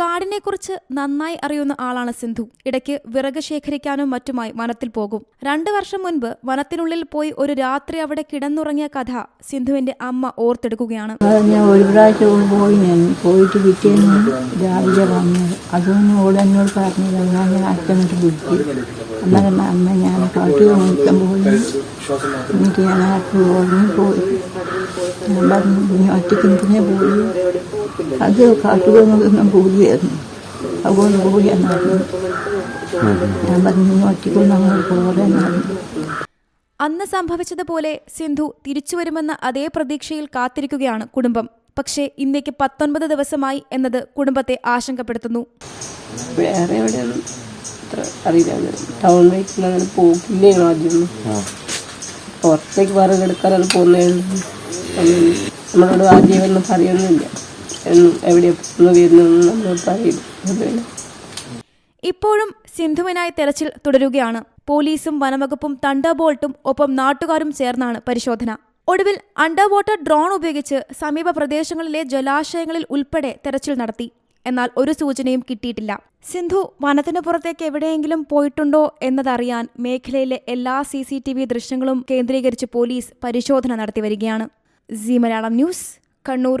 കാടിനെക്കുറിച്ച് നന്നായി അറിയുന്ന ആളാണ് സിന്ധു. ഇടയ്ക്ക് വിറക് ശേഖരിക്കാനും മറ്റുമായി വനത്തിൽ പോകും. രണ്ടു വർഷം മുൻപ് വനത്തിനുള്ളിൽ പോയി ഒരു രാത്രി അവിടെ കിടന്നുറങ്ങിയ കഥ സിന്ധുവിന്റെ അമ്മ ഓർത്തെടുക്കുകയാണ്. ഞാൻ ഒരു പ്രാവശ്യം പോയി. ഞാൻ പോയിട്ട് പിറ്റേന്ന് രാവിലെ വന്നു. അതൊന്നും ഓടെ എന്നോട് പറഞ്ഞില്ല ഞാൻ അച്ഛനോട്ട് വിളിച്ചു അന്നേരം അമ്മ ഞാൻ കാട്ടിൽ നോക്കാൻ പോയി. എന്നിട്ട് ഞാൻ ആർക്ക് ഉറങ്ങി പോയി. ഞാൻ പറഞ്ഞു "നീ ഒറ്റയ്ക്ക് പോയി. അത് കാട്ടുകൊണ്ടൊന്നും പോവുകയായിരുന്നു അതുകൊണ്ട് പോവുകയെന്ന് പറഞ്ഞു ഞാൻ പറഞ്ഞു "നീ ഒറ്റയ്ക്കൊന്നും അങ്ങോട്ട് പോകാൻ അന്ന് സംഭവിച്ചതുപോലെ സിന്ധു തിരിച്ചു വരുമെന്ന അതേ പ്രതീക്ഷയിൽ കാത്തിരിക്കുകയാണ് കുടുംബം. പക്ഷേ ഇന്നേക്ക് പത്തൊൻപത് ദിവസമായി എന്നത് കുടുംബത്തെ ആശങ്കപ്പെടുത്തുന്നു. വേറെ എവിടെയൊന്നും അറിയില്ല. ടൗണിലേക്ക് അങ്ങനെ പോക്കില്ലേനു ആദ്യമൊന്നും പുറത്തേക്ക് വിറകെടുക്കാനാണ് പോകുന്നേ നമ്മളോട് ആദ്യം ഒന്നും പറയുന്നില്ല. പറയില്ല ഇപ്പോഴും സിന്ധുവിനായി തെരച്ചിൽ തുടരുകയാണ്. പോലീസും വനവകുപ്പും തണ്ടർബോൾട്ടും ഒപ്പം നാട്ടുകാരും ചേർന്നാണ് പരിശോധന. ഒടുവിൽ അണ്ടർ വാട്ടർ ഡ്രോൺ ഉപയോഗിച്ച് സമീപ പ്രദേശങ്ങളിലെ ജലാശയങ്ങളിൽ ഉൾപ്പെടെ തെരച്ചിൽ നടത്തി. എന്നാൽ ഒരു സൂചനയും കിട്ടിയിട്ടില്ല. സിന്ധു വനത്തിന് പുറത്തേക്ക് എവിടെയെങ്കിലും പോയിട്ടുണ്ടോ എന്നതറിയാൻ മേഖലയിലെ എല്ലാ സി സി ടി വി ദൃശ്യങ്ങളും കേന്ദ്രീകരിച്ച് പോലീസ് പരിശോധന നടത്തി വരികയാണ്. C Malayalam news Kannur.